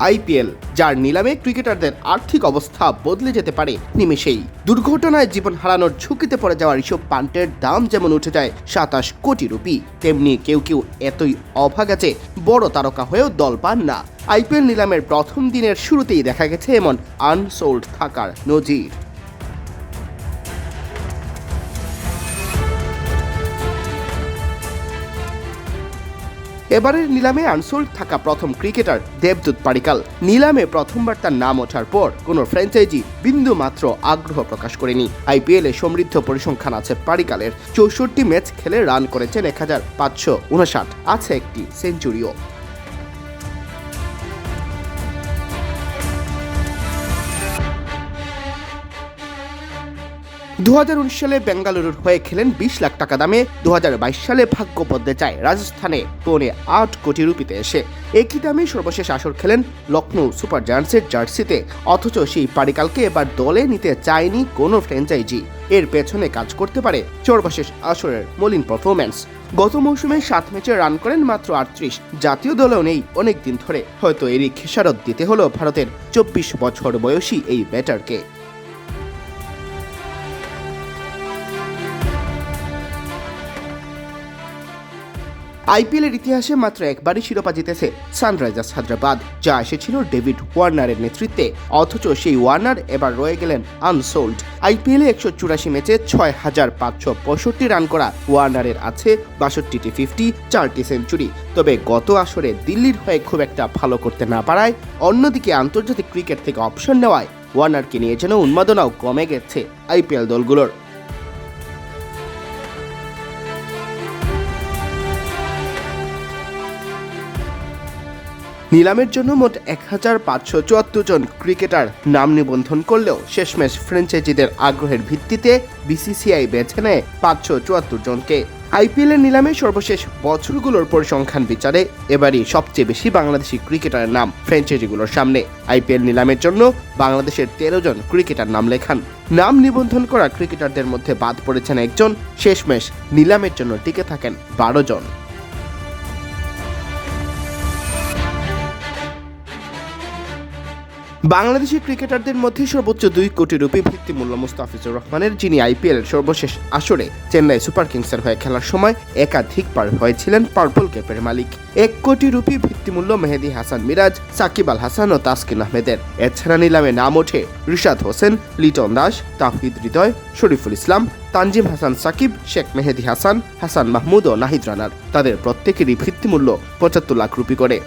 IPL, যার নিলামে ক্রিকেটারদের আর্থিক অবস্থা বদলে যেতে পারে নিমেষেই। দুর্ঘটনায় জীবন হারানোর ঝুঁকিতে পড়ে যাওয়া ঋষভ পান্টের দাম যেমন উঠে যায় সাতাশ কোটি রুপি, তেমনি কেউ কেউ এতই অভাগা যে বড় তারকা হয়েও দল পান না। আইপিএল নিলামের প্রথম দিনের শুরুতেই দেখা গেছে এমন আনসোল্ড থাকার নজির। এবারের নিলামে আনসোল্ড থাকা প্রথম ক্রিকেটার দেবদূত পারিকাল। নিলামে প্রথমবার তার নাম ওঠার পর কোনো ফ্র্যাঞ্চাইজি বিন্দু মাত্র আগ্রহ প্রকাশ করেনি। আইপিএলে সমৃদ্ধ পরিসংখ্যান আছে পারিকালের। চৌষট্টি ম্যাচ খেলে রান করেছেন এক হাজার পাঁচশো উনষাট। আছে একটি সেঞ্চুরিও। দু হাজার উনিশ সালে বেঙ্গালুরুর হয়ে খেলেন বিশ লাখ টাকা দামে। দু হাজার বাইশ সালে ভাগ্য বদলে যায় রাজস্থানে। পৌনে আট কোটি রুপিতে এসে একই দামে সর্বশেষ আসর খেলেন লখনৌ সুপার জায়ান্টসের জার্সিতে। অথচ সেই পারিকালকে এবার দলে নিতে চায়নি কোনো ফ্র্যাঞ্চাইজি। এর পেছনে কাজ করতে পারে সর্বশেষ আসরের মলিন পারফরম্যান্স। গত মৌসুমে সাত ম্যাচে রান করেন মাত্র আটত্রিশ। জাতীয় দলেও নেই অনেক দিন ধরে। হয়তো এরই খেসারত দিতে হলো ভারতের চব্বিশ বছর বয়সী এই ব্যাটারকে। আইপিএলের ইতিহাসে মাত্র একবারই শিরোপা জিতেছে সানরাইজার্স হায়দ্রাবাদ, যা এসেছিল ডেভিড ওয়ার্নারের নেতৃত্বে, অথচ সেই ওয়ার্নার এবার রয়ে গেলেন আনসোল্ড। আইপিএলে একশো চুরাশি ম্যাচে ছয় হাজার পাঁচশো পঁয়ষট্টি রান করা ওয়ার্নারের আছে বাষট্টিটি ফিফটি চারটি সেঞ্চুরি। তবে গত আসরে দিল্লির হয়ে খুব একটা ভালো করতে না পারায় অন্যদিকে আন্তর্জাতিক ক্রিকেট থেকে অপশন নেওয়ায় ওয়ার্নারকে নিয়ে যেন উন্মাদনাও কমে গেছে আইপিএল দলগুলোর। নিলামের জন্য মোট এক হাজার পাঁচশো চুয়াত্তর জন ক্রিকেটার নাম নিবন্ধন করলেও শেষমেশ ফ্র্যাঞ্চাইজিদের আগ্রহের ভিত্তিতে বিসিসিআই বেছে নেয় পাঁচশো চুয়াত্তর জনকে। আইপিএলের নিলামে সর্বশেষ বছরগুলোর পরিসংখ্যান বিচারে এবারই সবচেয়ে বেশি বাংলাদেশি ক্রিকেটারের নাম ফ্র্যাঞ্চাইজিগুলোর সামনে। আইপিএল নিলামের জন্য বাংলাদেশের তেরো জন ক্রিকেটার নাম লেখান। নাম নিবন্ধন করা ক্রিকেটারদের মধ্যে বাদ পড়েছেন একজন। শেষমেশ নিলামের জন্য টিকে থাকেন বারো জন। বাংলাদেশি ক্রিকেটারদের মধ্যে সর্বোচ্চ দুই কোটি রুপি ভিত্তিমূল্য মুস্তাফিজুর রহমানের, যিনি আইপিএল সর্বশেষ আসরে চেন্নাই সুপার কিংসের হয়ে খেলার সময় একাধিকবার হয়েছিলেন পার্পল ক্যাপের মালিক। এক কোটি রুপি ভিত্তিমূল্য মেহেদি হাসান মিরাজ, সাকিব আল হাসান ও তাসকিন আহমেদের। এছাড়া নিলামে নাম ওঠে রিশাদ হোসেন, লিটন দাস তাহিদ হৃদয়, শরীফুল ইসলাম, তানজিম হাসান সাকিব, শেখ মেহেদি হাসান হাসান মাহমুদ ও নাহিদ রানার। তাদের প্রত্যেকেরই ভিত্তিমূল্য পঁচাত্তর লাখ রুপি করে।